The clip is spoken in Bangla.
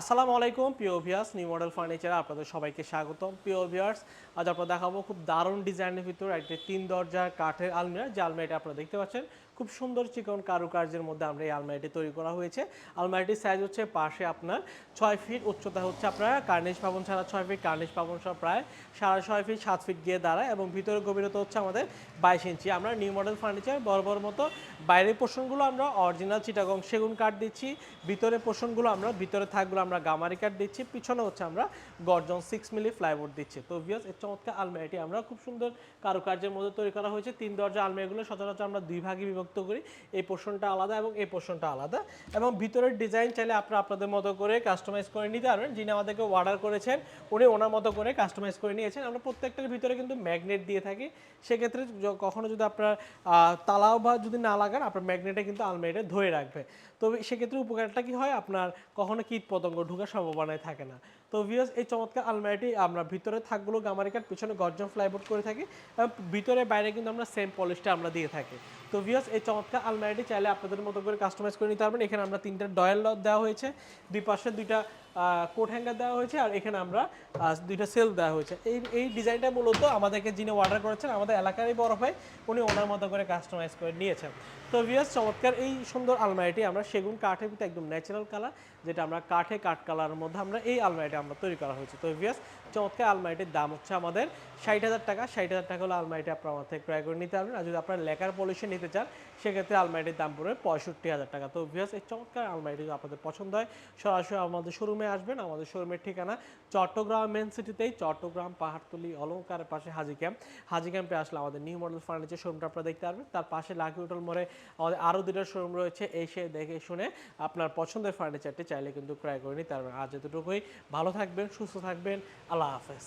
আসসালামু আলাইকুম, প্রিয় ভিয়ার্স নিউ মডেল ফার্নিচারে আপনাদের সবাইকে স্বাগতম। প্রিয় ভিয়ার্স আজ আপনারা দেখাবো খুব দারুণ ডিজাইনের ভিতর একটি তিন দরজার কাঠের আলমিরা, যে আলমারিটা আপনারা দেখতে পাচ্ছেন। খুব সুন্দর চিকন কারুকার্যের মধ্যে আমরা এই আলমারিটি তৈরি করা হয়েছে। আলমারিটির সাইজ হচ্ছে পাশে আপনার ছয় ফিট উচ্চতা হচ্ছে আপনার কার্নিশ পাবন ছাড়া ছয় ফিট কার্নিশ পাবন সহ প্রায় সাড়ে ছয় ফিট সাত ফিট গিয়ে দাঁড়ায় এবং ভিতরে গভীরতা হচ্ছে আমাদের বাইশ ইঞ্চি আমরা নিউ মডেল ফার্নিচার বড় বড় মতো বাইরের পোর্শনগুলো আমরা অরিজিনাল চিটাগং সেগুন কাঠ দিচ্ছি ভিতরে পোর্শনগুলো আমরা, ভিতরে থাকগুলো আমরা গামারি দিচ্ছি, পিছনে হচ্ছে আমরা গর্জন সিক্স মিলি ফ্লাইবোর্ড দিচ্ছি। তো ভিউস এর চমৎকার আলমারিটি আমরা খুব সুন্দর কারুকার্যের মধ্যে তৈরি করা হয়েছে। তিন দরজা আলমারিগুলো সচরাচর আমরা দুই ভাগে বিভক্ত করি। এই পোর্শনটা আলাদা এবং এই পোর্শনটা আলাদা। এবং ভিতরের ডিজাইন চাইলে আপনারা আপনাদের মতো করে কাস্টমাইজ করে নিতে পারবেন। যিনি আমাদেরকে অর্ডার করেছেন, উনি ওনার মতো করে কাস্টমাইজ করে নিয়েছেন। আমরা প্রত্যেকটার ভিতরে কিন্তু ম্যাগনেট দিয়ে থাকি। সেক্ষেত্রে কখনো যদি আপনার তালাও বা যদি না লাগান, আপনার ম্যাগনেটে কিন্তু আলমারিটা ধরে রাখবে। তো সেক্ষেত্রে উপকারটা কি হয়? আপনার কখনো কীট পতঙ্গ ঢোকার সম্ভাবনায় থাকে না। তো ভিউয়ার্স এই চমৎকার আলমারিটি আমরা ভিতরে থাকগুলো গামারিকার পিছনে গর্জন ফ্লাইবোর্ড করে থাকি ভিতরে বাইরে কিন্তু আমরা সেম পলিশটা আমরা দিয়ে থাকি। তো ভিউয়ার্স এই চমৎকার আলমারিটি চাইলে আপনাদের মতো করে কাস্টমাইজ করে নিতে পারবেন। এখানে আমরা তিনটা ডয়েল দেওয়া হয়েছে, দুই পাশে দুইটা কোট হ্যাঙ্গার দেওয়া হয়েছে আর এখানে আমরা দুইটা সেল দেওয়া হয়েছে। এই এই ডিজাইনটা মূলত আমাদেরকে যিনি অর্ডার করেছেন, আমাদের এলাকারই বড় ভাই, উনি ওনার মতো করে কাস্টমাইজ করে নিয়েছেন। তো ভিউয়ার্স চমৎকার এই সুন্দর আলমারিটি আমরা সেগুন কাঠের ভিতরে একদম ন্যাচারাল কালার যেটা আমরা কাঠে কাঠ কালারের মধ্যে আমরা এই আলমারিটা আমরা তৈরি করা হয়েছে। তো ভিউয়ার্স চমৎকার আলমারিটির দাম হচ্ছে আমাদের ষাট হাজার টাকা। ষাট হাজার টাকা হলে আলমারিটি আপনার আমার থেকে ক্রয় করে নিতে পারবেন। আর যদি আপনার লেখার পলিশে নিতে চান, সেক্ষেত্রে আলমারিটির দাম পড়বে পঁয়ষট্টি হাজার টাকা। তো ভিউয়ার্স এই চমৎকার আলমারিটি আপনাদের পছন্দ হয়, সরাসরি আমাদের শোরুমে আসবেন। আমাদের শোরুমের ঠিকানা চট্টগ্রাম মেন সিটিতেই চট্টগ্রাম, পাহাড়তলি অলঙ্কারের পাশে হাজি ক্যাম্প হাজি ক্যাম্পে আসলে আমাদের নিউ মডেল ফার্নিচার শোরুমটা আপনারা দেখতে পারবেন। তার পাশে লাকি হোটেল মোড়ে আমাদের আরও দুটো শোরুম রয়েছে, এসে দেখে শুনে আপনার পছন্দের ফার্নিচারটি চাইলে কিন্তু ক্রয় করে নিতে পারবেন। আজ এতটুকুই। ভালো থাকবেন, সুস্থ থাকবেন। আল্লাহ হাফেজ।